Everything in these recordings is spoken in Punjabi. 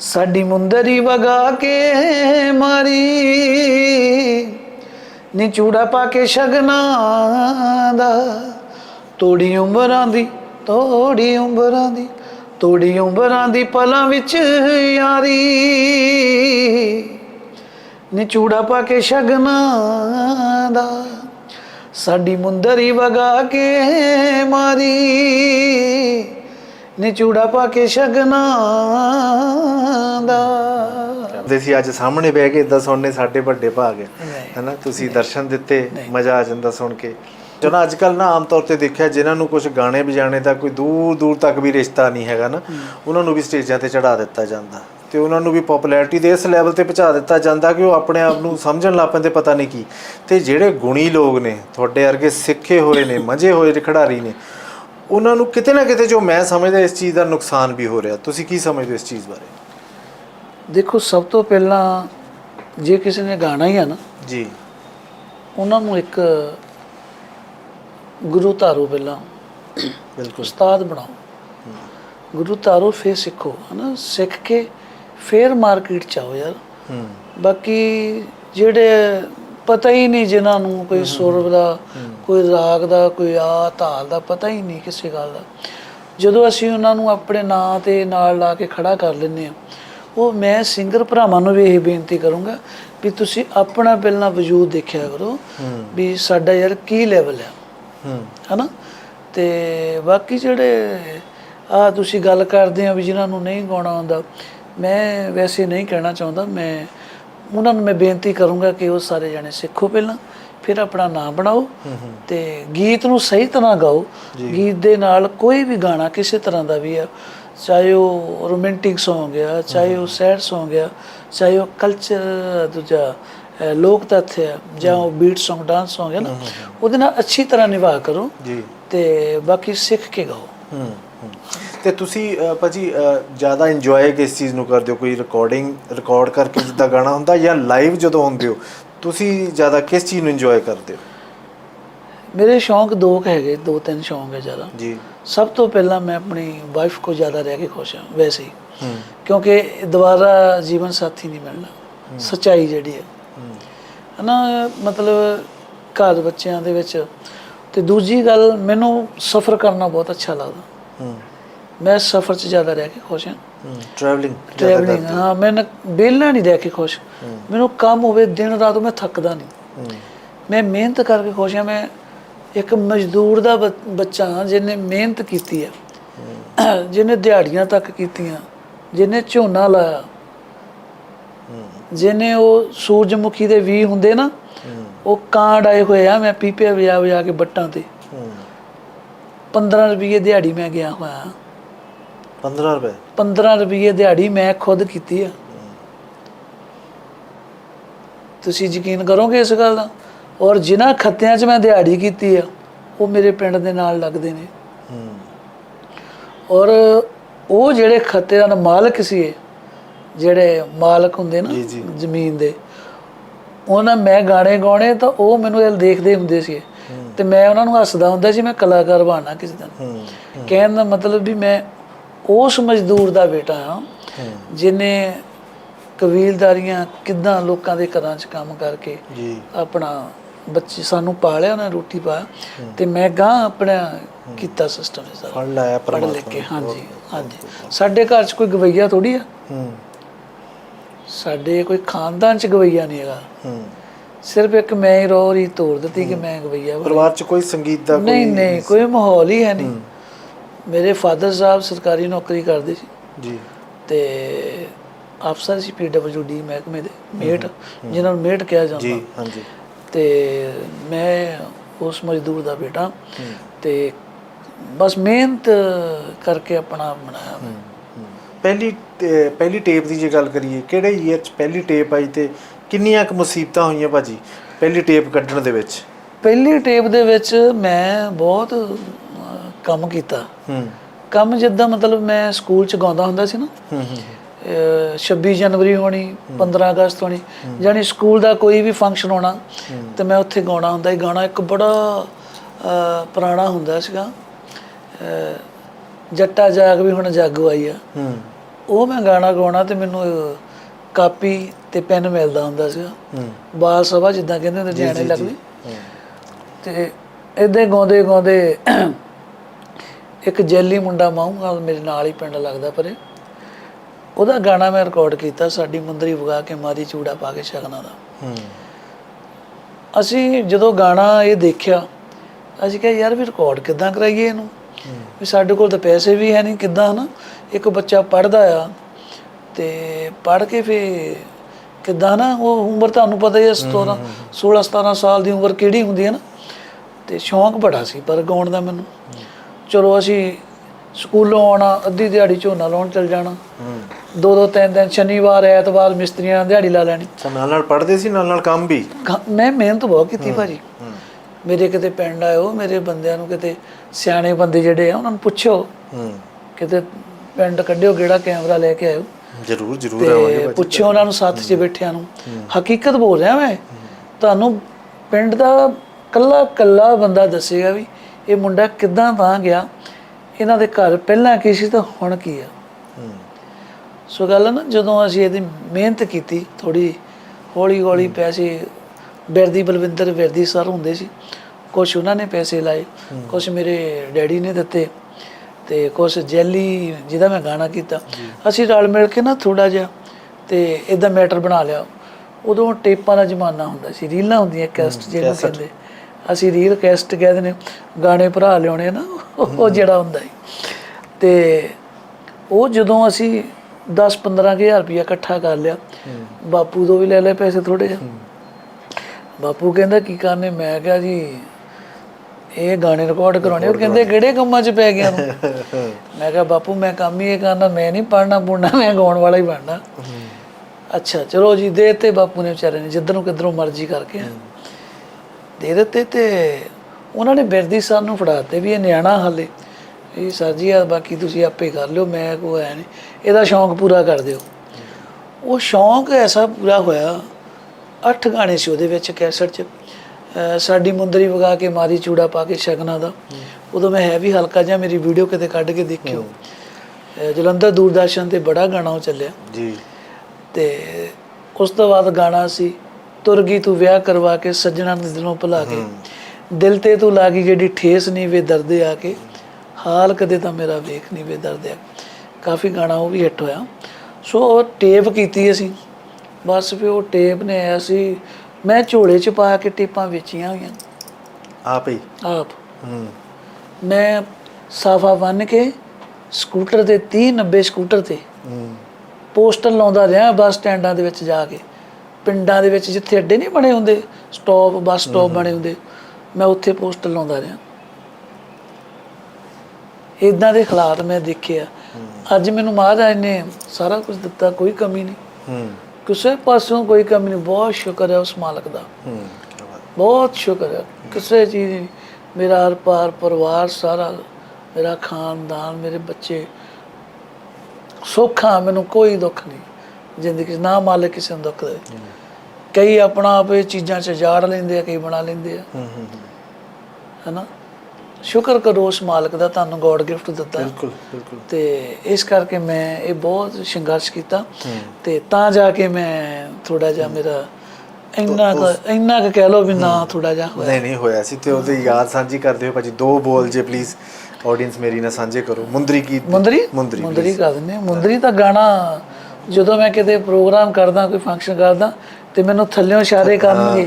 ਸਾਡੀ ਮੁੰਦਰੀ ਵਗਾ ਕੇ ਮਾਰੀ। ਨੀ ਚੂੜਾ ਪਾ ਕੇ ਸ਼ਗਨਾ ਦਾ। ਤੋੜੀ ਉਮਰਾਂ ਦੀ, ਤੋੜੀ ਉਮਰਾਂ ਦੀ, ਤੋੜੀ ਉਮਰਾਂ ਦੀ ਪਲਾਂ ਵਿੱਚ ਯਾਰੀ। ਨੀ ਚੂੜਾ ਪਾ ਕੇ ਸ਼ਗਨਾ ਦਾ। ਸਾਡੀ ਮੁੰਦਰੀ ਵਗਾ ਕੇ ਮਾਰੀ। ਨੀ ਚੂੜਾ ਪਾ ਕੇ ਸ਼ਗਨਾ ਦਾ। ਦੇ ਸੀ ਅੱਜ ਸਾਹਮਣੇ ਬਹਿ ਕੇ ਇਦਾਂ ਸੁਣਨੇ ਸਾਡੇ ਵੱਡੇ ਭਾਗ ਹੈ। ਹੈਨਾ ਤੁਸੀਂ ਦਰਸ਼ਨ ਦਿੱਤੇ ਮਜ਼ਾ ਆ ਜਾਂਦਾ ਸੁਣ ਕੇ। ਜਦੋਂ ਅੱਜ ਕੱਲ ਨਾ ਆਮ ਤੌਰ ਤੇ ਦੇਖਿਆ ਜਿਨ੍ਹਾਂ ਨੂੰ ਕੁਝ ਗਾਣੇ ਵਜਾਣੇ ਦਾ ਕੋਈ ਦੂਰ ਦੂਰ ਤੱਕ ਵੀ ਰਿਸ਼ਤਾ ਨਹੀਂ ਹੈਗਾ ਨਾ ਉਹਨਾਂ ਨੂੰ ਵੀ ਸਟੇਜਾਂ ਤੇ ਚੜਾ ਦਿੱਤਾ ਜਾਂਦਾ। ਤੇ ਉਹਨਾਂ ਨੂੰ ਵੀ ਪਪੂਲੈਰਿਟੀ ਦੇ ਇਸ ਲੈਵਲ ਤੇ ਪਹੁੰਚਾ ਦਿੱਤਾ ਜਾਂਦਾ ਕਿ ਉਹ ਆਪਣੇ ਆਪ ਨੂੰ ਸਮਝਣ ਲੱਗ ਪੈਂਦੇ ਪਤਾ ਨਹੀਂ ਕੀ। ਤੇ ਜਿਹੜੇ ਗੁਣੀ ਲੋਕ ਨੇ ਤੁਹਾਡੇ ਵਰਗੇ ਸਿੱਖੇ ਹੋਏ ਨੇ ਮਜੇ ਹੋਏ ਖਿਡਾਰੀ ਨੇ ਉਹਨਾਂ ਨੂੰ ਕਿਤੇ ਨਾ ਕਿਤੇ ਜੋ ਮੈਂ ਸਮਝਦਾ ਇਸ ਚੀਜ਼ ਦਾ ਨੁਕਸਾਨ ਵੀ ਹੋ ਰਿਹਾ। ਤੁਸੀਂ ਕੀ ਸਮਝਦੇ ਹੋ ਇਸ ਚੀਜ਼ ਬਾਰੇ? ਦੇਖੋ ਸਭ ਤੋਂ ਪਹਿਲਾਂ ਜੇ ਕਿਸੇ ਨੇ ਗਾਣਾ ਹੀ ਆ ਨਾ ਜੀ। ਉਹਨਾਂ ਨੂੰ ਇੱਕ ਗੁਰੂ ਧਾਰੋ ਪਹਿਲਾਂ ਬਿਲਕੁਲ। ਉਸਤਾਦ ਬਣਾਓ। ਗੁਰੂ ਧਾਰੋ ਫੇਰ ਸਿੱਖੋ ਹਨਾ? ਸਿੱਖ ਕੇ ਫੇਰ ਮਾਰਕੀਟ ਚ ਆਓ ਯਾਰ। ਹੂੰ। ਬਾਕੀ ਜਿਹੜੇ ਪਤਾ ਹੀ ਨਹੀਂ ਜਿਨ੍ਹਾਂ ਨੂੰ ਕੋਈ ਸੁਰ ਦਾ ਕੋਈ ਰਾਗ ਦਾ ਕੋਈ ਆ ਤਾਲ ਦਾ ਪਤਾ ਹੀ ਨਹੀਂ ਕਿਸੇ ਗੱਲ ਦਾ। ਜਦੋਂ ਅਸੀਂ ਉਹਨਾਂ ਨੂੰ ਆਪਣੇ ਨਾਂ ਤੇ ਨਾਲ ਲਾ ਕੇ ਖੜਾ ਕਰ ਲੈਂਦੇ ਆ ਉਹ ਮੈਂ ਸਿੰਗਰ ਭਰਾਵਾਂ ਨੂੰ ਵੀ ਇਹ ਬੇਨਤੀ ਕਰੂੰਗਾ ਵੀ ਤੁਸੀਂ ਆਪਣਾ ਪਹਿਲਾਂ ਵਜੂਦ ਦੇਖਿਆ ਕਰੋ ਵੀ ਸਾਡਾ ਯਾਰ ਕੀ ਲੈਵਲ ਹੂੰ ਹਨਾ? ਤੇ ਬਾਕੀ ਜਿਹੜੇ ਆ ਤੁਸੀਂ ਗੱਲ ਕਰਦੇ ਆ ਵੀ ਜਿਨ੍ਹਾਂ ਨੂੰ ਨਹੀਂ ਗਾਉਣਾ ਆਉਂਦਾ ਮੈਂ ਵੈਸੇ ਨਹੀਂ ਕਹਿਣਾ ਚਾਹੁੰਦਾ ਮੈਂ ਉਹਨਾਂ ਨੂੰ ਮੈਂ ਬੇਨਤੀ ਕਰੂੰਗਾ ਕਿ ਉਹ ਸਾਰੇ ਜਣੇ ਸਿੱਖੋ ਪਹਿਲਾਂ ਫਿਰ ਆਪਣਾ ਨਾਮ ਬਣਾਓ ਤੇ ਗੀਤ ਨੂੰ ਸਹੀ ਤਰ੍ਹਾਂ ਗਾਓ। ਗੀਤ ਦੇ ਨਾਲ ਕੋਈ ਵੀ ਗਾਣਾ ਕਿਸੇ ਤਰ੍ਹਾਂ ਦਾ ਵੀ ਆ ਚਾਹੇ ਉਹ ਰੋਮਾਂਟਿਕ Song ਆ ਚਾਹੇ ਉਹ ਸੈਡ Song ਆ ਚਾਹੇ ਉਹ ਕਲਚਰ ਦੂਜਾ ਲੋਕ ਤੱਥ ਹੈ ਜਾਂ ਉਹ ਬੀਟ Song ਡਾਂਸ Song ਹੈ ਨਾ ਉਹਦੇ ਨਾਲ ਅੱਛੀ ਤਰ੍ਹਾਂ ਨਿਭਾ ਕਰੋ ਜੀ। ਤੇ ਬਾਕੀ ਸਿੱਖ ਕੇ ਗਾਓ। ਹੂੰ ਹੂੰ। ਤੇ ਤੁਸੀਂ ਅ, ਭਾਜੀ ਜ਼ਿਆਦਾ ਇੰਜੋਏ ਕਿਸ ਚੀਜ਼ ਨੂੰ ਕਰਦੇ ਹੋ? ਕੋਈ ਰਿਕਾਰਡਿੰਗ ਰਿਕਾਰਡ ਕਰਕੇ ਜਿੱਦਾਂ ਗਾਣਾ ਹੁੰਦਾ ਜਾਂ ਲਾਈਵ ਜਦੋਂ ਹੁੰਦੇ ਹੋ? ਤੁਸੀਂ ਜ਼ਿਆਦਾ ਕਿਸ ਚੀਜ਼ ਨੂੰ ਇੰਜੋਏ ਕਰਦੇ ਹੋ? ਮੇਰੇ ਸ਼ੌਂਕ ਦੋ ਕੁ ਹੈਗੇ ਦੋ ਤਿੰਨ ਸ਼ੌਂਕ ਹੈ ਜ਼ਿਆਦਾ। ਜੀ। ਸਭ ਤੋਂ ਪਹਿਲਾਂ ਮੈਂ ਆਪਣੀ ਵਾਈਫ ਕੋ ਜ਼ਿਆਦਾ ਰਹਿ ਕੇ ਖੁਸ਼ ਹਾਂ ਵੈਸੇ ਹੀ। ਹੂੰ। ਕਿਉਂਕਿ ਦੁਬਾਰਾ ਜੀਵਨ ਸਾਥੀ ਨਹੀਂ ਮਿਲਣਾ। ਸੱਚਾਈ ਜਿਹੜੀ ਹੈ। ਹੂੰ। ਹਨਾ ਮਤਲਬ ਘਰ ਬੱਚਿਆਂ ਦੇ ਵਿੱਚ। ਤੇ ਦੂਜੀ ਗੱਲ ਮੈਨੂੰ ਸਫ਼ਰ ਕਰਨਾ ਬਹੁਤ ਅੱਛਾ ਲੱਗਦਾ। ਹੂੰ। ਮੈਂ ਸਫ਼ਰ 'ਚ ਜ਼ਿਆਦਾ ਰਹਿ ਕੇ ਖੁਸ਼ ਹਾਂ। ਟਰੈਵਲਿੰਗ ਟਰੈਵਲਿੰਗ ਹਾਂ ਮੈਂ ਬੇਲਾ ਨਹੀਂ ਰਹਿ ਕੇ ਖੁਸ਼। ਮੈਨੂੰ ਕੰਮ ਹੋਵੇ ਦਿਨ ਰਾਤ ਮੈਂ ਥੱਕਦਾ ਨਹੀਂ। ਮੈਂ ਮਿਹਨਤ ਕਰਕੇ ਖੁਸ਼ ਹਾਂ ਮੈਂ ਇੱਕ ਮਜ਼ਦੂਰ ਦਾ ਬੱਚਾ ਹਾਂ ਜਿਹਨੇ ਮਿਹਨਤ ਕੀਤੀ ਹੈ। ਜਿਹਨੇ ਦਿਹਾੜੀਆਂ ਤੱਕ ਕੀਤੀਆਂ ਜਿਹਨੇ ਝੋਨਾ ਲਾਇਆ। ਜਿਹਨੇ ਉਹ ਸੂਰਜਮੁਖੀ ਦੇ ਵੀ ਹੁੰਦੇ ਨਾ ਉਹ ਕਾਂਡ ਆਏ ਹੋਏ ਆ ਮੈਂ ਪੀਪੇ ਵਜਾ ਵਜਾ ਕੇ ਬੱਟਾਂ ਤੇ। ਹੂੰ। 15 ਰੁਪਏ ਦਿਹਾੜੀ ਮੈਂ ਗਿਆ ਹੋਇਆ। 15 ਰੁਪਏ? 15 ਰੁਪਏ ਦਿਹਾੜੀ ਮੈਂ ਖੁਦ ਕੀਤੀ ਆ। ਤੁਸੀਂ ਯਕੀਨ ਕਰੋਗੇ ਇਸ ਗੱਲ ਦਾ? ਔਰ ਜਿਨ੍ਹਾਂ ਖੱਤਿਆਂ 'ਚ ਮੈਂ ਦਿਹਾੜੀ ਕੀਤੀ ਆ ਉਹ ਮੇਰੇ ਪਿੰਡ ਦੇ ਨਾਲ ਲੱਗਦੇ ਨੇ। ਔਰ ਉਹ ਜਿਹੜੇ ਖੱਤੇ ਦਾ ਮਾਲਕ ਸੀ ਜਿਹੜੇ ਮਾਲਕ ਹੁੰਦੇ ਨਾ। ਜ਼ਮੀਨ ਦੇ ਉਹਨਾਂ ਮੈਂ ਗਾਣੇ ਗਾਉਣੇ ਤਾਂ ਉਹ ਮੈਨੂੰ ਇਹ ਦੇਖਦੇ ਹੁੰਦੇ ਸੀ। ਤੇ ਮੈਂ ਉਹਨਾਂ ਨੂੰ ਹੱਸਦਾ ਹੁੰਦਾ ਸੀ ਮੈਂ ਕਲਾਕਾਰ ਬਣਨਾ ਕਿਸੇ ਦਿਨ। ਕਹਿਣ ਦਾ ਮਤਲਬ ਵੀ ਮੈਂ ਉਸ ਮਜ਼ਦੂਰ ਦਾ ਬੇਟਾ ਹਾਂ ਜਿਨੇ ਕਬੀਲਦਾਰੀਆਂ ਕਿੱਦਾਂ ਲੋਕਾਂ ਦੇ ਘਰਾਂ 'ਚ ਕੰਮ ਕਰਕੇ ਜੀ। ਆਪਣਾ ਬੱਚੇ ਸਾਨੂੰ ਪਾਲਿਆ ਉਹਨਾਂ ਰੋਟੀ ਪਾ ਤੇ ਮੈਂ ਗਾਂ ਆਪਣਾ ਕੀਤਾ ਸਿਸਟਮ ਫੜ ਲਾਇਆ ਪੜ੍ਹ ਲਿਖ ਪਰਮਾਤਮਾ ਕੇ ਹਾਂਜੀ ਹਾਂਜੀ। ਸਾਡੇ ਘਰ 'ਚ ਕੋਈ ਗਵਈਆ ਥੋੜੀ ਆ? ਸਾਡੇ ਕੋਈ ਖਾਨਦਾਨ 'ਚ ਗਵਈਆ ਨਹੀਂ ਹੈਗਾ। ਸਿਰਫ ਇੱਕ ਮੈਂ ਹੀ ਰੋਰੀ ਤੋੜ ਦਿੱਤੀ ਕਿ ਮੈਂ ਗਵਈਆ ਪਰਿਵਾਰ ਚ ਕੋਈ ਸੰਗੀਤ ਦਾ ਨਹੀਂ ਕੋਈ ਨਹੀਂ ਕੋਈ ਮਾਹੌਲ ਹੀ ਹੈ ਨਹੀਂ। ਮੇਰੇ ਫਾਦਰ ਸਾਹਿਬ ਸਰਕਾਰੀ ਨੌਕਰੀ ਕਰਦੇ ਸੀ। ਜੀ। ਤੇ ਅਫਸਰ ਸੀ ਪੀਡਬਲਯੂਡੀ ਮਹਿਕਮੇ ਦੇ ਮੇਟ ਜਿਹਨਾਂ ਨੂੰ ਮੇਟ ਕਿਹਾ ਜਾਂਦਾ। ਜੀ ਹਾਂਜੀ। ਤੇ ਮੈਂ ਉਸ ਮਜ਼ਦੂਰ ਦਾ ਬੇਟਾ। ਤੇ ਬਸ ਮਿਹਨਤ ਕਰਕੇ ਆਪਣਾ ਬਣਾਇਆ। ਪਹਿਲੀ ਪਹਿਲੀ ਟੇਪ ਦੀ ਜੇ ਗੱਲ ਕਰੀਏ ਕਿਹੜੇ ਈਅਰ ਚ ਪਹਿਲੀ ਟੇਪ ਆਈ ਤੇ ਕਿੰਨੀਆਂ ਕੁ ਮੁਸੀਬਤਾਂ ਹੋਈਆਂ ਭਾਜੀ ਪਹਿਲੀ ਟੇਪ ਕੱਢਣ ਦੇ ਵਿੱਚ? ਪਹਿਲੀ ਟੇਪ ਦੇ ਵਿੱਚ ਮੈਂ ਬਹੁਤ ਕੰਮ ਕੀਤਾ। ਹੂੰ। ਕੰਮ ਜਿੱਦਾਂ ਮਤਲਬ ਮੈਂ ਸਕੂਲ ਚ ਗਾਉਂਦਾ ਹੁੰਦਾ ਸੀ ਨਾ। ਹੂੰ ਹੂੰ ਅਹ 26 ਜਨਵਰੀ ਹੋਣੀ 15 ਅਗਸਤ ਹੋਣੀ ਜਾਨੀ ਸਕੂਲ ਦਾ ਕੋਈ ਵੀ ਫੰਕਸ਼ਨ ਹੋਣਾ ਤੇ ਮੈਂ ਉੱਥੇ ਗਾਉਣਾ ਹੁੰਦਾ। ਸੀ ਗਾਣਾ ਇੱਕ ਬੜਾ ਪੁਰਾਣਾ ਹੁੰਦਾ ਸੀਗਾ। ਜੱਟਾ ਜਾਗ ਵੀ ਹੁਣ ਜਾਗੋ ਆਈ ਆ। ਉਹ ਮੈਂ ਗਾਣਾ ਗਾਉਣਾ ਤੇ ਮੈਨੂੰ ਕਾਪੀ ਤੇ ਪੈਨ ਮਿਲਦਾ ਹੁੰਦਾ ਸੀਗਾ। ਬਾਲ ਸਭਾ ਜਿੱਦਾਂ ਕਹਿੰਦੇ ਹੁੰਦੇ ਨਿਆਣੇ ਲੱਗਦੇ। ਤੇ ਇਦਾਂ ਗਾਉਂਦੇ ਗਾਉਂਦੇ ਇੱਕ ਜੈਲੀ ਮੁੰਡਾ ਮਾਹੂਗਾਲ ਮੇਰੇ ਨਾਲ ਹੀ ਪਿੰਡ ਲੱਗਦਾ ਪਰੇ। ਉਹਦਾ ਗਾਣਾ ਮੈਂ ਰਿਕਾਰਡ ਕੀਤਾ ਸਾਡੀ ਮੁੰਦਰੀ ਵਗਾ ਕੇ ਮਾਰੀ ਚੂੜਾ ਪਾ ਕੇ ਸ਼ਗਨਾਂ ਦਾ। ਹੂੰ। ਅਸੀਂ ਜਦੋਂ ਗਾਣਾ ਇਹ ਦੇਖਿਆ ਅਸੀਂ ਕਿਹਾ ਯਾਰ ਵੀ ਰਿਕਾਰਡ ਕਿੱਦਾਂ ਕਰਾਈਏ ਇਹਨੂੰ? ਵੀ ਸਾਡੇ ਕੋਲ ਤਾਂ ਪੈਸੇ ਵੀ ਹੈ ਨਹੀਂ ਕਿੱਦਾਂ ਹਨਾ? ਇੱਕ ਬੱਚਾ ਪੜਦਾ ਆ ਤੇ ਪੜ ਕੇ ਫੇ ਕਿੱਦਾਂ ਨਾ ਉਹ ਉਮਰ ਤੁਹਾਨੂੰ ਪਤਾ ਹੀ ਹੈ 17 16 17 ਸਾਲ ਦੀ ਉਮਰ ਕਿਹੜੀ ਹੁੰਦੀ ਹੈ ਨਾ? ਤੇ ਸ਼ੌਂਕ ਬੜਾ ਸੀ ਪਰ ਗਾਉਣ ਦਾ ਮੈਨੂੰ। ਚਲੋ ਅਸੀਂ ਸਕੂਲੋਂ ਆਉਣਾ ਅੱਧੀ ਦਿਹਾੜੀ ਝੋਨਾ ਲਾਉਣ ਚਲ ਜਾਣਾ। ਹੂੰ ਦੋ ਦੋ ਤਿੰਨ ਦਿਨ ਸ਼ਨੀਵਾਰ ਐਤਵਾਰ ਮਿਸਤਰੀਆਂ ਦਿਹਾੜੀ ਲਾ ਲੈਣੀ। ਨਾਲ ਨਾਲ ਪੜ੍ਹਦੇ ਸੀ ਨਾਲ ਨਾਲ ਕੰਮ ਵੀ? ਮੈਂ ਮਿਹਨਤ ਬਹੁਤ ਕੀਤੀ ਭਾਜੀ। ਮੇਰੇ ਕਿਤੇ ਪਿੰਡ ਆਇਓ ਮੇਰੇ ਬੰਦਿਆਂ ਨੂੰ ਕਿਤੇ ਸਿਆਣੇ ਬੰਦੇ ਜਿਹੜੇ ਆ ਉਹਨਾਂ ਨੂੰ ਪੁੱਛੋ ਹੂੰ। ਕਿਤੇ ਪਿੰਡ ਕੱਢਿਓ ਕਿਹੜਾ ਕੈਮਰਾ ਲੈ ਕੇ ਆਇਓ। ਜ਼ਰੂਰ ਜ਼ਰੂਰ ਆਵਾਂਗੇ ਪੁੱਛਿਓ ਉਹਨਾਂ ਨੂੰ ਸਾਥ 'ਚ ਬੈਠਿਆਂ ਨੂੰ। ਹਕੀਕਤ ਬੋਲ ਰਿਹਾ ਮੈਂ। ਤੁਹਾਨੂੰ ਪਿੰਡ ਦਾ ਕੱਲਾ ਕੱਲਾ ਬੰਦਾ ਦੱਸੇਗਾ ਵੀ ਇਹ ਮੁੰਡਾ ਕਿੱਦਾਂ ਤਾਂ ਗਿਆ? ਇਹਨਾਂ ਦੇ ਘਰ ਪਹਿਲਾਂ ਕੀ ਸੀ ਤਾਂ ਹੁਣ ਕੀ ਆ? ਸੋ ਗੱਲ ਨਾ ਜਦੋਂ ਅਸੀਂ ਇਹਦੀ ਮਿਹਨਤ ਕੀਤੀ ਥੋੜੀ ਹੌਲੀ ਹੌਲੀ ਪੈਸੇ ਬਿਰਦੀ ਬਲਵਿੰਦਰ ਬਿਰਦੀ ਸਰ ਹੁੰਦੇ ਸੀ ਕੁਝ ਉਹਨਾਂ ਨੇ ਪੈਸੇ ਲਾਏ ਕੁਝ ਮੇਰੇ ਡੈਡੀ ਨੇ ਦਿੱਤੇ ਤੇ ਕੁਝ ਜੈਲੀ ਜਿਹਦਾ ਮੈਂ ਗਾਣਾ ਕੀਤਾ। ਅਸੀਂ ਰਲ ਮਿਲ ਕੇ ਨਾ ਥੋੜਾ ਜਿਹਾ ਤੇ ਇਦਾਂ ਮੈਟਰ ਬਣਾ ਲਿਆ। ਉਦੋਂ ਟੇਪਾਂ ਦਾ ਜ਼ਮਾਨਾ ਹੁੰਦਾ ਸੀ ਰੀਲਾਂ ਹੁੰਦੀਆਂ ਕੈਸਟ ਜਿਹਨੂੰ ਕਹਿੰਦੇ। ਅਸੀਂ ਰੀਲ ਕੈਸਟ ਕਹਿੰਦੇ ਨੇ ਗਾਣੇ ਭਰਾ ਲਿਆਉਣੇ ਨਾ ਉਹ ਜਿਹੜਾ ਹੁੰਦਾ ਸੀ ਤੇ ਉਹ ਜਦੋਂ ਅਸੀਂ 10 15000 ਰੁਪਇਆ ਇਕੱਠਾ ਕਰ ਲਿਆ ਬਾਪੂ ਤੋਂ ਵੀ ਲੈ ਲਏ ਪੈਸੇ ਥੋੜੇ ਜਿਹਾ। ਬਾਪੂ ਕਹਿੰਦਾ ਕੀ ਕਰਨੇ? ਮੈਂ ਕਿਹਾ ਜੀ ਇਹ ਗਾਣੇ ਰਿਕਾਰਡ ਕਰਾਉਣੇ ਉਹ ਕਹਿੰਦੇ ਕਿਹੜੇ ਕੰਮਾਂ 'ਚ ਪੈ ਗਿਆ ਤੂੰ? ਮੈਂ ਕਿਹਾ ਬਾਪੂ ਮੈਂ ਕੰਮ ਹੀ ਇਹ ਕਰਨਾ ਮੈਂ ਨਹੀਂ ਪੜਨਾ ਪੁੜਨਾ ਮੈਂ ਗਾਉਣ ਵਾਲਾ ਹੀ ਬਣਨਾ। ਅੱਛਾ ਚਲੋ ਜੀ ਦੇ ਤੇ ਬਾਪੂ ਨੇ ਵਿਚਾਰੇ ਨੇ ਜਿੱਧਰੋਂ ਕਿੱਧਰੋਂ ਮਰਜ਼ੀ ਕਰਕੇ। ਦੇ ਦਿੱਤੇ ਤੇ ਉਹਨਾਂ ਨੇ ਬਿਰਦੀ ਸਾਹਿਬ ਨੂੰ ਫੜਾਤੇ ਵੀ ਇਹ ਨਿਆਣਾ ਹਾਲੇ। ਇਹ ਸਰ ਜੀ ਆ ਬਾਕੀ ਤੁਸੀਂ ਆਪੇ ਕਰ ਲਿਓ ਮੈਂ ਕੋ ਹੈ ਨਹੀਂ। ਇਹਦਾ ਸ਼ੌਂਕ ਪੂਰਾ ਕਰ ਦਿਓ। ਉਹ ਸ਼ੌਂਕ ਐਸਾ ਪੂਰਾ ਹੋਇਆ ਅੱਠ ਗਾਣੇ ਸੀ ਉਹਦੇ ਵਿੱਚ ਕੈਸਟ 'ਚ। ਸਾਡੀ ਮੁੰਦਰੀ ਵਗਾ ਕੇ ਮਾਰੀ ਚੂੜਾ ਪਾ ਕੇ ਸ਼ਗਨਾਂ ਦਾ। ਉਦੋਂ ਮੈਂ ਹੈ ਵੀ ਹਲਕਾ ਜਿਹਾ ਮੇਰੀ ਵੀਡੀਓ ਕਿਤੇ ਕੱਢ ਕੇ ਦੇਖਿਓ। ਜਲੰਧਰ ਦੂਰਦਰਸ਼ਨ ਤੇ ਬੜਾ ਗਾਣਾ ਉਹ ਚੱਲਿਆ। ਜੀ। ਤੇ ਉਸ ਤੋਂ ਬਾਅਦ ਗਾਣਾ ਸੀ ਤੁਰ ਗਈ ਤੂੰ ਵਿਆਹ ਕਰਵਾ ਕੇ ਸੱਜਣਾ ਦੇ ਦਿਲੋਂ ਭੁਲਾ ਕੇ। ਦਿਲ ਤੇ ਤੂੰ ਲਾਗੀ ਜਿਹੜੀ ਠੇਸ ਨਹੀਂ ਵੇ ਦਰਦ ਆ ਕੇ। ਹਾਲ ਕਦੇ ਤਾਂ ਮੇਰਾ ਵੇਖ ਨਹੀਂ ਵੇ ਦਰਦ ਆ ਕਾਫੀ ਗਾਣਾ ਉਹ ਵੀ ਹਿੱਟ ਹੋਇਆ। ਸੋ ਉਹ ਟੇਪ ਕੀਤੀ ਅਸੀਂ। ਬਸ ਫਿਰ ਉਹ ਟੇਪ ਨੇ ਆਇਆ ਸੀ। ਮੈਂ ਝੋਲੇ 'ਚ ਪਾ ਕੇ ਟੇਪਾਂ ਵੇਚੀਆਂ ਹੋਈਆਂ। ਆਪ ਹੀ? ਆਪ। ਹੂੰ। ਮੈਂ ਸਾਫਾ ਬੰਨ ਕੇ ਸਕੂਟਰ ਤੇ 30 90 ਸਕੂਟਰ ਤੇ ਹੂੰ। ਪੋਸਟਰ ਲਾਉਂਦਾ ਰਿਹਾ ਬੱਸ ਸਟੈਂਡਾਂ ਦੇ ਵਿੱਚ ਜਾ ਕੇ। ਪਿੰਡਾਂ ਦੇ ਵਿੱਚ ਜਿੱਥੇ ਅੱਡੇ ਨਹੀਂ ਬਣੇ ਹੁੰਦੇ ਸਟਾਪ ਬੱਸ ਸਟਾਪ ਬਣੇ ਹੁੰਦੇ ਮੈਂ ਉੱਥੇ ਪੋਸਟਰ ਲਾਉਂਦਾ ਰਿਹਾ। ਇਦਾਂ ਦੇ ਹਾਲਾਤ ਮੈਂ ਦੇਖਿਆ ਅੱਜ ਮੈਨੂੰ ਮਹਾਰਾਜ ਨੇ ਸਾਰਾ ਕੁਝ ਦਿੱਤਾ ਕੋਈ ਕਮੀ ਨਹੀਂ। ਹੂੰ ਕਿਸੇ ਪਾਸੋਂ ਕੋਈ ਕਮੀ ਨਹੀਂ ਬਹੁਤ ਸ਼ੁਕਰ ਹੈ ਉਸ ਮਾਲਕ ਦਾ। ਬਹੁਤ ਸ਼ੁਕਰ ਹੈ। ਕਿਸੇ ਚੀਜ਼ ਦੀ ਮੇਰਾ ਹਰ ਪਾਰ ਪਰਿਵਾਰ ਸਾਰਾ ਮੇਰਾ ਖਾਨਦਾਨ ਮੇਰੇ ਬੱਚੇ ਸੌਖਾ ਮੈਨੂੰ ਕੋਈ ਦੁੱਖ ਨਹੀਂ। ਜ਼ਿੰਦਗੀ 'ਚ ਨਾ ਮਾਲਕ ਕਿਸੇ ਨੂੰ ਦੁੱਖ ਦੇ ਕਈ ਆਪਣਾ ਆਪ ਇਹ ਚੀਜ਼ਾਂ 'ਚ ਜਾੜ ਲੈਂਦੇ ਆ ਕਈ ਬਣਾ ਲੈਂਦੇ ਆ। ਹੂੰ ਹੂੰ ਹੂੰ। ਹਨਾ? ਸ਼ੁਕਰ ਕਰੋ ਉਸ ਮਾਲਕ ਦਾ ਤੁਹਾਨੂੰ ਗੋਡ ਗਿਫਟ ਦਿੱਤਾ। ਬਿਲਕੁਲ ਬਿਲਕੁਲ। ਤੇ ਇਸ ਕਰਕੇ ਮੈਂ ਇਹ ਬਹੁਤ ਸੰਘਰਸ਼ ਕੀਤਾ। ਤੇ ਤਾਂ ਜਾ ਕੇ ਮੈਂ ਥੋੜਾ ਜਿਹਾ ਮੇਰਾ ਇੰਨਾ ਇੰਨਾ ਕੁ ਕਹਿ ਲਓ ਵੀ ਨਾ ਥੋੜਾ ਜਿਹਾ ਹੋਇਆ। ਨਹੀਂ ਨਹੀਂ ਹੋਇਆ ਸੀ ਤੇ ਉਹਦੀ ਯਾਦ ਸਾਂਝੀ ਕਰਦੇ ਹੋ। ਭਾਜੀ ਦੋ ਬੋਲ ਜੇ ਪਲੀਜ਼ ਆਡੀਅנס ਮੇਰੀ ਨਾਲ ਸਾਂਝੇ ਕਰੋ। ਮੁੰਦਰੀ ਕੀ ਮੁੰਦਰੀ? ਮੁੰਦਰੀ ਮੁੰਦਰੀ ਕਰ ਦਿੰਦੇ ਹਾਂ। ਮੁੰਦਰੀ ਤਾਂ ਗਾਣਾ ਜਦੋਂ ਮੈਂ ਕਿਤੇ ਪ੍ਰੋਗਰਾਮ ਕਰਦਾ ਕੋਈ ਫੰਕਸ਼ਨ ਕਰਦਾ ਤੇ ਮੈਨੂੰ ਥੱਲਿਓਂ ਇਸ਼ਾਰੇ ਕਰਨਗੇ।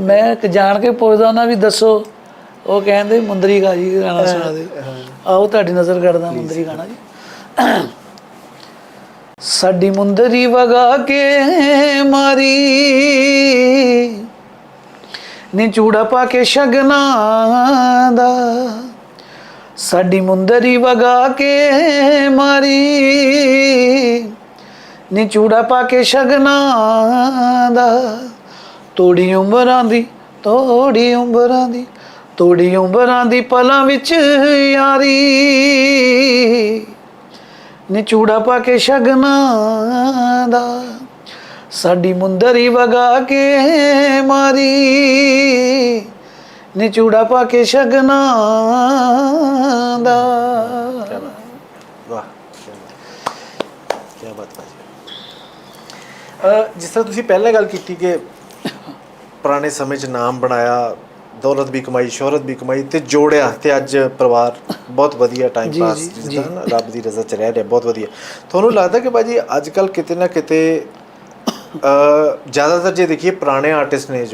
ਮੈਂ ਜਾਣ ਕੇ ਪੁੱਛਦਾ ਉਹਨਾਂ ਵੀ ਦੱਸੋ। ਉਹ ਕਹਿੰਦੇ ਮੁੰਦਰੀ ਗਾ ਜੀ ਗਾਣਾ ਸੁਣਾ ਦੇ। ਆਓ ਤੁਹਾਡੀ ਨਜ਼ਰ ਕਰਦਾ ਮੁੰਦਰੀ ਗਾਣਾ ਜੀ। ਸਾਡੀ ਮੁੰਦਰੀ ਵਗਾ ਕੇ ਮਾਰੀ। ਨੀ ਚੂੜਾ ਪਾ ਕੇ ਸ਼ਗਨਾ ਦਾ। ਸਾਡੀ ਮੁੰਦਰੀ ਵਗਾ ਕੇ ਮਾਰੀ। ਨੀ ਚੂੜਾ ਪਾ ਕੇ ਸ਼ਗਨਾ ਦਾ ਤੋੜੀ ਉਮਰਾਂ ਦੀ, ਤੋੜੀ ਉਮਰਾਂ ਦੀ, ਤੋੜੀ ਉਮਰਾਂ ਦੀ ਪਲਾਂ ਵਿੱਚ ਯਾਰੀ। ਨੀ ਚੂੜਾ ਪਾ ਕੇ ਸ਼ਗਨਾ ਦਾ ਸਾਡੀ ਮੁੰਦਰੀ ਵਗਾ ਕੇ ਮਾਰੀ। ਨੀ ਚੂੜਾ ਪਾ ਕੇ ਸ਼ਗਨਾ ਦਾ ਵਾਹ ਅ, ਜਿਸ ਤਰ੍ਹਾਂ ਤੁਸੀਂ ਪਹਿਲਾਂ ਗੱਲ ਕੀਤੀ ਕਿ ਪੁਰਾਣੇ ਸਮੇਂ 'ਚ ਨਾਮ ਬਣਾਇਆ ਦੌਲਤ ਵੀ ਕਮਾਈ ਸ਼ੋਹਰਤ ਵੀ ਕਮਾਈ ਤੇ ਜੋੜਿਆ ਤੇ ਅੱਜ ਪਰਿਵਾਰ ਬਹੁਤ ਵਧੀਆ ਟਾਈਮ ਪਾਸ ਜਿੱਦਾਂ ਨਾ ਰੱਬ ਦੀ ਰਜ਼ਾ 'ਚ ਰਹਿ ਰਿਹਾ ਬਹੁਤ ਵਧੀਆ। ਤੁਹਾਨੂੰ ਲੱਗਦਾ ਕਿ ਬਾਜੀ ਅੱਜ ਕੱਲ ਕਿਤੇ ਨਾ ਕਿਤੇ ਜ਼ਿਆਦਾਤਰ ਜੇ ਦੇਖੀਏ ਪੁਰਾਣੇ ਆਰਟਿਸਟ ਨੇ ਜੋ